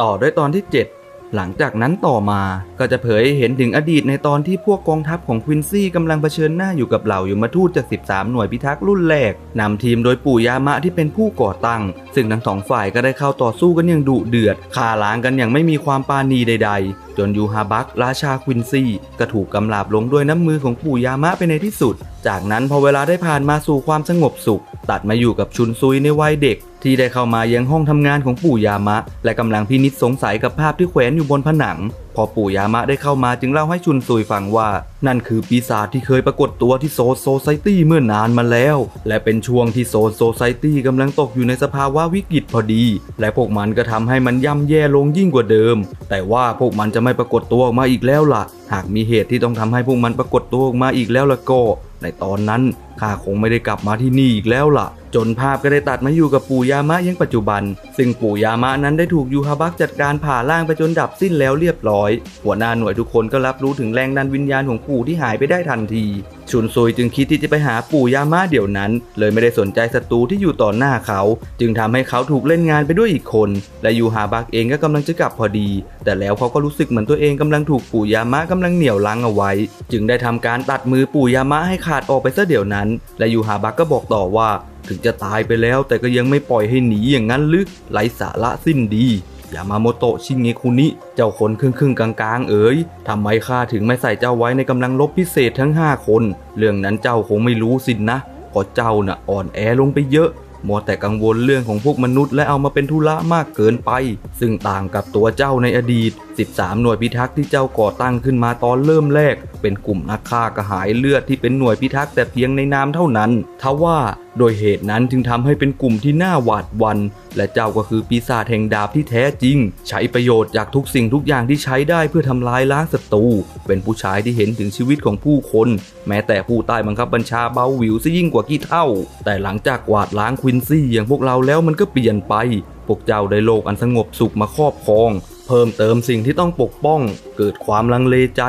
ต่อด้วยตอนที่ 7 หลังจากนั้นต่อมาก็จะเผยเห็นถึงอดีตในตอนที่พวกกองทัพของควินซี่กำลังเผชิญหน้าอยู่กับเหล่ายมทูตจาก 13 หน่วยพิทักษ์รุ่นแรกนำทีมโดยปู่ยามะที่เป็นผู้ก่อตั้ง ซึ่งทั้งสองฝ่ายก็ได้เข้าต่อสู้กันอย่างดุเดือดฆ่าล้างกันอย่างไม่มีความปาณีใด ๆ จนยูฮาบักราชาควินซี่ก็ถูกกำลาบลงด้วยน้ำมือของปู่ยามะไปในที่สุด จากนั้นพอเวลาได้ผ่านมาสู่ความสงบสุข ตัดมาอยู่กับชุนซุยในวัยเด็ก ที่ได้เข้ามายังห้องทำงานของปู่ยามะ และกำลังพินิจสงสัยกับภาพที่แขวนอยู่บนผนัง พอปู่ยามะได้เข้ามาจึงเล่าให้ชุนซุยฟังว่า นั่นคือปีศาจที่เคยปรากฏตัวที่โซโซไซตี้เมื่อนานมาแล้ว และเป็นช่วงที่โซโซไซตี้กำลังตกอยู่ในสภาวะวิกฤตพอดี และพวกมันก็ทำให้มันย่ำแย่ลงยิ่งกว่าเดิม แต่ว่าพวกมันจะไม่ปรากฏตัวออกมาอีกแล้วล่ะ หากมีเหตุที่ต้องทำให้พวกมันปรากฏตัวออกมาอีกแล้วละก็ ในตอนนั้นข้าคงไม่ได้กลับมาที่นี่อีกแล้วล่ะ จนภาพก็ได้ตัดมาอยู่กับปู่ยามะยังปัจจุบัน ซึ่งปู่ยามะนั้นได้ถูกยูฮาบักจัดการผ่าร่างไปจนดับสิ้นแล้วเรียบร้อย หัวหน้าหน่วยทุกคนก็รับรู้ถึงแรงดันวิญญาณของปู่ที่หายไปได้ทันที ชุนซุยจึงคิดที่จะไปหาปู่ยามะเดี๋ยวนั้น เลยไม่ได้สนใจศัตรูที่อยู่ต่อหน้าเขา จึงทำให้เขาถูกเล่นงานไปด้วยอีกคน และยูฮาบักเองก็กำลังจะกลับพอดี แต่แล้วเขาก็รู้สึกเหมือนตัวเองกำลังถูกปู่ยามะกำลังเหนี่ยวลังเอาไว้ จึงได้ทำการตัดมือปู่ยามะให้ขาดออกไปซะเดี๋ยวนั้น และยูฮาบักก็บอกต่อว่า ถึงจะตายไปแล้วแต่ก็ยังไม่ปล่อยให้หนีอย่างนั้นลึกไร้สาระสิ้นดียามาโมโตะชิงเงคุนิเจ้าคนครึ่งครึ่งๆกลางๆ เอ๋ยทำไมข้าถึงไม่ใส่เจ้าไว้ในกำลังลบพิเศษทั้ง5คน เรื่องนั้นเจ้าคงไม่รู้สินนะเพราะเจ้าน่ะอ่อนแอลงไปเยอะมัวแต่กังวลเรื่องของพวกมนุษย์และเอามาเป็นธุระมากเกินไป ซึ่งต่างกับตัวเจ้าในอดีต 13 หน่วยพิทักษ์ที่เจ้าก่อตั้งขึ้นมาตอนเริ่มแรก เป็นกลุ่มนักฆ่ากระหายเลือดที่เป็นหน่วยพิทักษ์แต่เพียงในนามเท่านั้น ทว่าโดยเหตุนั้นจึงทำให้เป็นกลุ่มที่น่าหวาดวัน และเจ้าก็คือปีศาจแห่งดาบที่แท้จริง ใช้ประโยชน์จากทุกสิ่งทุกอย่างที่ใช้ได้เพื่อทำลายล้างศัตรู เป็นผู้ชายที่เห็นถึงชีวิตของผู้คน แม้แต่ผู้ใต้บังคับบัญชาเบาหวิวซะยิ่งกว่ากี่เท่า แต่หลังจากกวาดล้างควินซี่อย่างพวกเราแล้วมันก็เปลี่ยนไป พวกเจ้าได้โลกอันสงบสุขมาครอบครอง เพิ่มเติมสิ่งที่ต้องปกป้อง เกิดความลังเลใจ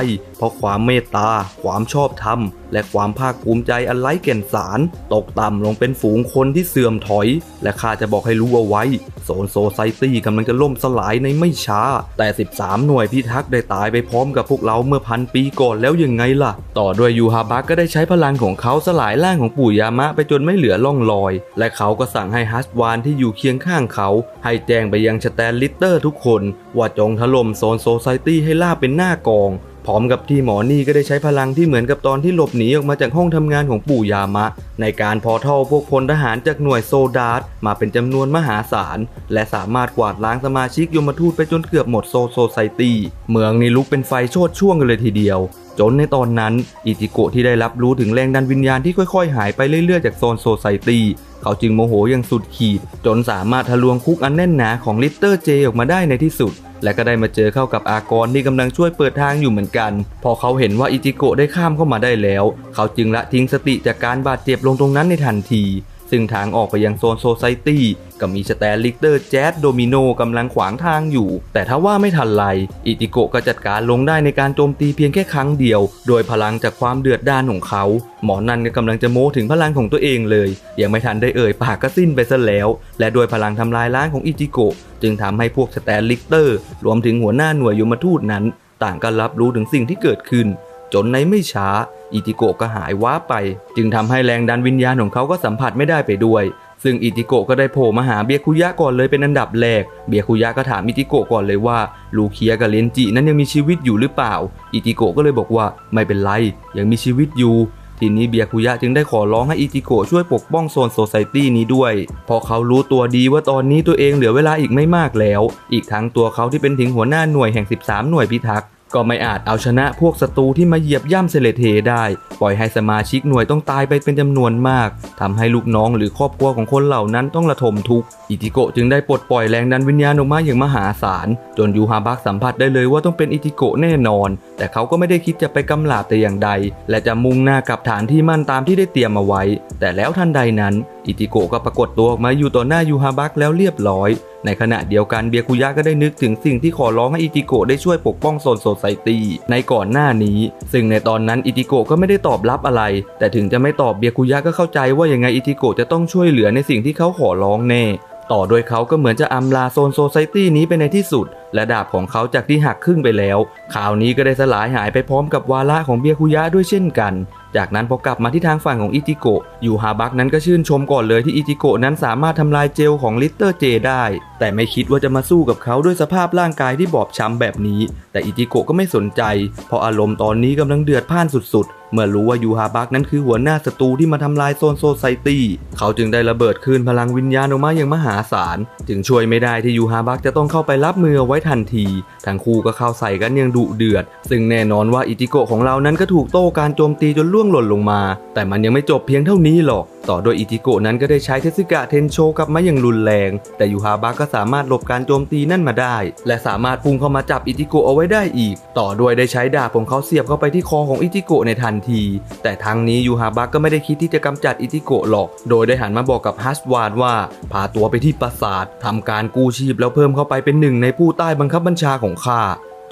ราะความเมตตา ความชอบธรรม และความภาคภูมิใจอันไร้แก่นสาร ตกต่ำลงเป็นฝูงคนที่เสื่อมถอย และข้าจะบอกให้รู้เอาไว้ โซนโซไซตี้กำลังจะล่มสลายในไม่ช้า แต่ 13 หน่วยพิทักษ์ได้ตายไปพร้อมกับพวกเราเมื่อพันปีก่อนแล้วยังไงล่ะ ต่อด้วยยูฮาบักก็ได้ใช้พลังของเขาสลายร่างของปู่ยามะไปจนไม่เหลือร่องรอย และเขาก็สั่งให้ฮัสวานที่อยู่เคียงข้างเขา ให้แจ้งไปยังสแตนลิตเตอร์ทุกคน ว่าจงถล่มโซนโซไซตี้ให้ล่าเป็นหน้ากอง พร้อมกับที่หมอนี่ก็ได้ใช้พลังที่เหมือนกับตอนที่หลบหนีออกมาจากห้องทำงานของปู่ยามะ ในการพอเท่าพวกพลทหารจากหน่วยโซดาร์มาเป็นจำนวนมหาศาล และสามารถกวาดล้างสมาชิกยมทูตไปจนเกือบหมดโซโซไซตี้เมืองนี้ลุกเป็นไฟโชดช่วงกันเลยทีเดียว จนในตอนนั้น อิจิโกะที่ได้รับรู้ถึงแรงดันวิญญาณที่ค่อยๆ หายไปเรื่อยๆ จากโซนโซไซตี้เขาจึงโมโหอย่างสุดขีด จนสามารถทะลวงคุกอันแน่นหนาของลิตเตอร์เจออกมาได้ในที่สุดและก็ได้มาเจอเข้ากับอากรที่กำลังช่วยเปิดทางอยู่เหมือนกัน พอเขาเห็นว่าอิจิโกะได้ข้ามเข้ามาได้แล้ว เขาจึงละทิ้งสติจากการบาดเจ็บลงตรงนั้นในทันที ซึ่งทางออกไปยังโซนโซไซตี้ก็มีสแตนลิกเตอร์แจ๊ดโดมิโนกำลังขวางทางอยู่ แต่ถ้าว่าไม่ทันไรอิติโกะก็จัดการลงได้ในการโจมตีเพียงแค่ครั้งเดียว โดยพลังจากความเดือดดาลของเขา หมอนันก็กำลังจะโม้ถึงพลังของตัวเองเลย ยังไม่ทันได้เอ่ยปากก็สิ้นไปซะแล้ว และโดยพลังทำลายล้างของอิจิโกะจึงทำให้พวกสแตนลิกเตอร์รวมถึงหัวหน้าหน่วยยมทูตนั้น ต่างก็รับรู้ถึงสิ่งที่เกิดขึ้น จนในไม่ช้า อิติโกะก็หายว้าไป จึงทำให้แรงดันวิญญาณของเขาก็สัมผัสไม่ได้ไปด้วย ซึ่งอิติโกะก็ได้โผล่มาหาเบียคุยะก่อนเลยเป็นอันดับแรก เบียคุยะก็ถามอิติโกะก่อนเลยว่า ลูเคียกับเลนจินั้นยังมีชีวิตอยู่หรือเปล่า อิติโกะก็เลยบอกว่าไม่เป็นไร ยังมีชีวิตอยู่ทีนี้เบียคุยะจึงได้ขอร้องให้อิจิโกะช่วยปกป้องโซนโซไซตี้นี้ด้วยเพราะเขารู้ตัวดีว่าตอนนี้ตัวเองเหลือเวลาอีกไม่มากแล้ว อีกทั้งตัวเขาที่เป็นถึงหัวหน้าหน่วยแห่ง 13 หน่วยพิทักษ์ ก็ไม่อาจเอาชนะพวกศัตรูที่มาเหยียบย่ำเซเลเทได้ ปล่อยให้สมาชิกหน่วยต้องตายไปเป็นจำนวนมากทำให้ลูกน้องหรือครอบครัวของคนเหล่านั้นต้องระทมทุกข์ อิติโกะจึงได้ปลดปล่อยแรงดันวิญญาณออกมาอย่างมหาศาล จนยูฮาบักสัมผัสได้เลยว่าต้องเป็นอิติโกะแน่นอน แต่เขาก็ไม่ได้คิดจะไปกำลาบแต่อย่างใด และจะมุ่งหน้ากลับฐานที่มั่นตามที่ได้เตรียมเอาไว้ แต่แล้วทันใดนั้น อิติโกะก็ปรากฏตัวออกมาอยู่ต่อหน้ายูฮาบักแล้วเรียบร้อยในขณะเดียวกันเบียคุยะก็ได้นึกถึงสิ่งที่ขอร้องให้อิติโกะได้ช่วยปกป้องโซนโซไซตี้ในก่อนหน้านี้ ซึ่งในตอนนั้นอิติโกะก็ไม่ได้ตอบรับอะไร แต่ถึงจะไม่ตอบเบียคุยะก็เข้าใจว่ายังไงอิติโกะจะต้องช่วยเหลือในสิ่งที่เขาขอร้องแน่ ต่อโดยเขาก็เหมือนจะอำลาโซนโซไซตี้นี้ไปในที่สุด และดาบของเขาจากที่หักครึ่งไปแล้วข่าวนี้ก็ได้สลายหายไปพร้อมกับวาระของเบียคุยะด้วยเช่นกัน จากนั้นพอกลับมาที่ทางฝั่งของอิจิโกะยูฮาบักนั้นก็ชื่นชมก่อนเลยที่อิจิโกะนั้นสามารถทำลายเจลของลิตเตอร์เจได้ แต่ไม่คิดว่าจะมาสู้กับเขาด้วยสภาพร่างกายที่บอบช้ำแบบนี้ แต่อิจิโกะก็ไม่สนใจ เพราะอารมณ์ตอนนี้กำลังเดือดพ่านสุดๆเมื่อรู้ว่ายูฮาบักนั้นคือหัวหน้าศัตรูที่มาทำลายโซนโซไซตี้ เขาจึงได้ระเบิดคืนพลังวิญญาณออกมาอย่างมหาศาล จึงช่วยไม่ได้ที่ยูฮาบักจะต้องเข้าไปรับมือไว้ทันที ทั้งคู่ก็เข้าใส่กันยังดุเดือด ซึ่งแน่นอนว่าอิจิโกะของเรานั้นก็ถูกโต้การโจมตีจนล่วงหล่นลงมา แต่มันยังไม่จบเพียงเท่านี้หรอก ต่อโดยอิจิโกะนั้นก็ได้ใช้เทสึกะเทนโชกลับมาอย่างรุนแรง แต่ยูฮาบะก็สามารถหลบการโจมตีนั่นมาได้ และสามารถพุ่งเข้ามาจับอิจิโกะเอาไว้ได้อีก ต่อด้วยได้ใช้ดาบของเขาเสียบเข้าไปที่คอของอิจิโกะในทันที แต่ทางนี้ยูฮาบะก็ไม่ได้คิดที่จะกำจัดอิจิโกะหรอก โดยได้หันมาบอกกับฮัสวานว่าพาตัวไปที่ปราสาททำการกู้ชีพแล้วเพิ่มเข้าไปเป็นหนึ่งในผู้ใต้บังคับบัญชาของข้า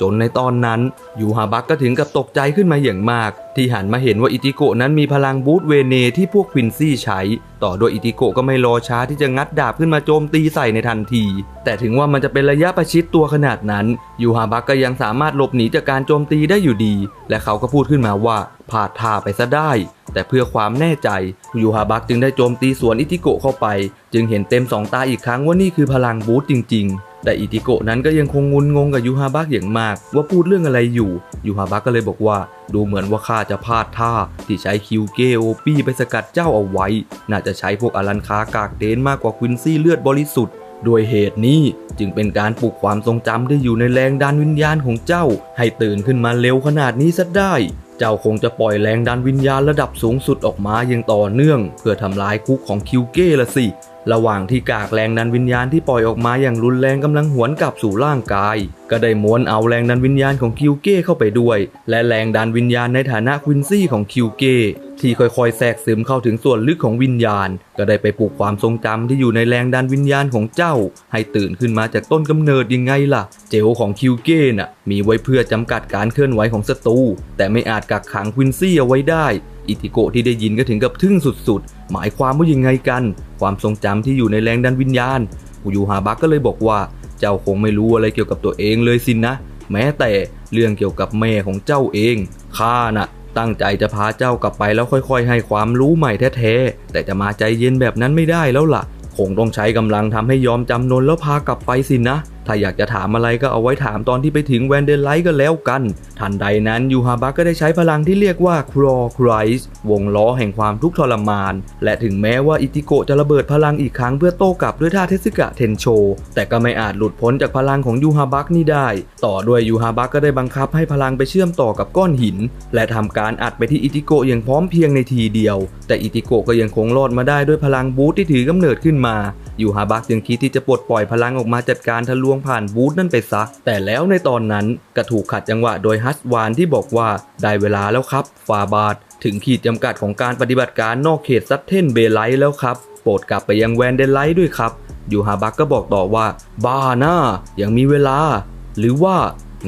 จนในตอนนั้นยูฮาบักก็ถึงกับตกใจขึ้นมาอย่างมาก ที่หันมาเห็นว่าอิติโกะนั้นมีพลังบูตเวเนที่พวกควินซี่ใช้ ต่อโดยอิติโกะก็ไม่รอช้าที่จะงัดดาบขึ้นมาโจมตีใส่ในทันที แต่ถึงว่ามันจะเป็นระยะประชิดตัวขนาดนั้นยูฮาบักก็ยังสามารถหลบหนีจากการโจมตีได้อยู่ดี และเขาก็พูดขึ้นมาว่าพลาดท่าไปซะได้ แต่เพื่อความแน่ใจยูฮาบักจึงได้โจมตีสวนอิติโกะเข้าไป จึงเห็นเต็มสองตาอีกครั้งว่านี่คือพลังบูตจริง ๆ แต่อิติโกะนั้นก็ยังคงงุนงงกับยูฮาบักอย่างมาก ว่าพูดเรื่องอะไรอยู่ ยูฮาบักก็เลยบอกว่า ดูเหมือนว่าข้าจะพลาดท่า ที่ใช้คิวเกโอปี้ไปสกัดเจ้าเอาไว้ น่าจะใช้พวกอลันคากากเดนมากกว่าควินซี่เลือดบริสุทธิ์ด้วยเหตุนี้จึงเป็นการปลุกความทรงจำที่อยู่ในแรงดันวิญญาณของเจ้า ให้ตื่นขึ้นมาเร็วขนาดนี้ซะได้เจ้าคงจะปล่อยแรงดันวิญญาณระดับสูงสุดออกมาอย่างต่อเนื่อง เพื่อทำลายคุกของคิวเก้ละสิ ระหว่างที่กากแรงดันวิญญาณที่ปล่อยออกมาอย่างรุนแรงกำลังหวนกลับสู่ร่างกาย ก็ได้ม้วนเอาแรงดันวิญญาณของคิวเก้เข้าไปด้วย และแรงดันวิญญาณในฐานะควินซี่ของคิวเก้ที่ค่อยๆแทรกซึมเข้าถึงส่วนลึกของวิญญาณ ก็ได้ไปปลุกความทรงจำที่อยู่ในแรงดันวิญญาณของเจ้า ให้ตื่นขึ้นมาจากต้นกำเนิดยังไงล่ะ เจลของคิวเก้น่ะมีไว้เพื่อจำกัดการเคลื่อนไหวของศัตรูแต่ไม่อาจกักขังควินซี่เอาไว้ได้ อิติโกะที่ได้ยินก็ถึงกับทึ่งสุดๆ หมายความว่ายังไงกัน ความทรงจำที่อยู่ในแรงดันวิญญาณกูยูฮาบักก็เลยบอกว่า เจ้าคงไม่รู้อะไรเกี่ยวกับตัวเองเลยสินนะแม้แต่เรื่องเกี่ยวกับแม่ของเจ้าเองข้าน่ะตั้งใจจะพาเจ้ากลับไปแล้วค่อยๆ ให้ความรู้ใหม่แท้ๆ แต่จะมาใจเย็นแบบนั้นไม่ได้แล้วล่ะ คงต้องใช้กำลังทำให้ยอมจำนนแล้วพากลับไปสินะ ถ้าอยากจะถามอะไรก็เอาไว้ถามตอนที่ไปถึงแวนเดนไลท์ก็แล้วกัน ทันใดนั้นยูฮาบะก็ได้ใช้พลังที่เรียกว่าครอคไรส์วงล้อแห่งความทุกข์ทรมาน และถึงแม้ว่าอิติโกจะระเบิดพลังอีกครั้งเพื่อโต้กลับด้วยท่าเทสึกะเทนโช แต่ก็ไม่อาจหลุดพ้นจากพลังของยูฮาบักนี่ได้ ต่อด้วยยูฮาบักก็ได้บังคับให้พลังไปเชื่อมต่อกับก้อนหิน และทำการอัดไปที่อิติโกอย่างพร้อมเพียงในทีเดียว แต่อิติโกก็ยังคงรอดมาได้ด้วยพลังบูทที่ถือกำเนิดขึ้นมายูฮาบักจึงคิดที่จะปลดปล่อยพลังออกมาจัดการทะลวงผ่านบูธนั่นไปซะ แต่แล้วในตอนนั้นก็ถูกขัดจังหวะโดยฮัสวานที่บอกว่า ได้เวลาแล้วครับ ฟาบาดถึงขีดจำกัดของการปฏิบัติการนอกเขตซัตเทนเบไลท์แล้วครับ โปรดกลับไปยังแวนเดนไลท์ด้วยครับยูฮาบักก็บอกต่อว่า บ้าหน้ายังมีเวลา หรือว่า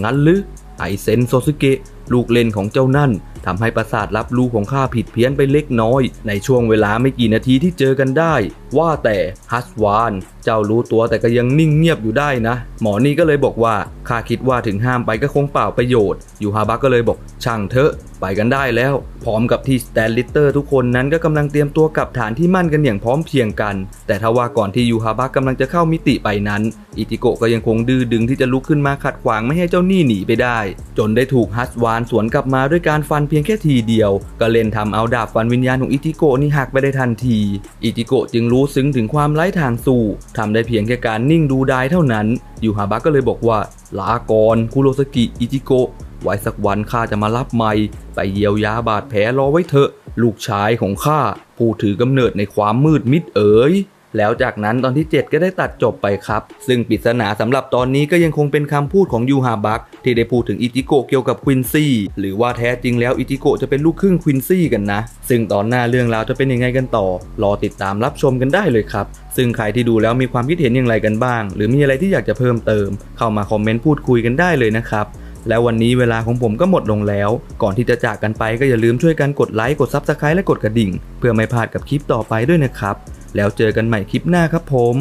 งั้นหรือไอเซนโซซึเกะลูกเล่นของเจ้านั่น ทำให้ประสาทรับรู้ของข้าผิดเพี้ยนไปเล็กน้อย ในช่วงเวลาไม่กี่นาทีที่เจอกันได้ ว่าแต่ฮัสวาน เจ้ารู้ตัวแต่ก็ยังนิ่งเงียบอยู่ได้นะ หมอนี่ก็เลยบอกว่าข้าคิดว่าถึงห้ามไปก็คงเปล่าประโยชน์ยูฮาบักก็เลยบอกช่างเถอะไปกันได้แล้ว พร้อมกับที่สแตนลิเตอร์ทุกคนนั้นก็กำลังเตรียมตัวกลับฐานที่มั่นกันอย่างพร้อมเพียงกัน แต่ถ้าว่าก่อนที่ยูฮาบักกำลังจะเข้ามิติไปนั้น อิติโกะก็ยังคงดื้อดึงที่จะลุกขึ้นมาขัดขวางไม่ให้เจ้าหนี้หนีไปได้ จนได้ถูกฮัสวานสวนกลับมาด้วยการฟันเพียงแค่ทีเดียว ก็เล่นทำเอาดาบฟันวิญญาณของอิติโกะนี่หักไปได้ทันที อิติโกะจึงรู้ซึ้งถึงความไร้ทางสู้ทำได้เพียงแค่การนิ่งดูดายเท่านั้น ยูฮาบักก็เลยบอกว่า ลาก่อนคุโรสกิ อิจิโกะไว้สักวันข้าจะมารับไม่ ไปเยียวยาบาดแผลรอไว้เถอะ ลูกชายของข้าผู้ถือกำเนิดในความมืดมิดเอ๋ย แล้วจากนั้นตอนที่ 7 ก็ได้ตัดจบไปครับ ซึ่งปริศนาสำหรับตอนนี้ก็ยังคงเป็นคำพูดของยูฮาบักที่ได้พูดถึงอิจิโกะเกี่ยวกับควินซี่หรือว่าแท้จริงแล้วอิจิโกะจะเป็นลูกครึ่งควินซี่กันนะ ซึ่งตอนหน้าเรื่องราวจะเป็นยังไงกันต่อ รอติดตามรับชมกันได้เลยครับ ซึ่งใครที่ดูแล้วมีความคิดเห็นอย่างไรกันบ้าง หรือมีอะไรที่อยากจะเพิ่มเติม เข้ามาคอมเมนต์พูดคุยกันได้เลยนะครับแล้ววันนี้เวลาของผมก็หมดลงแล้ว ก่อนที่จะจากกันไปก็อย่าลืมช่วยกันกดไลค์ กดซับสไครต์และกดกระดิ่ง เพื่อไม่พลาดกับคลิปต่อไปด้วยนะครับ แล้วเจอกันใหม่คลิปหน้าครับผม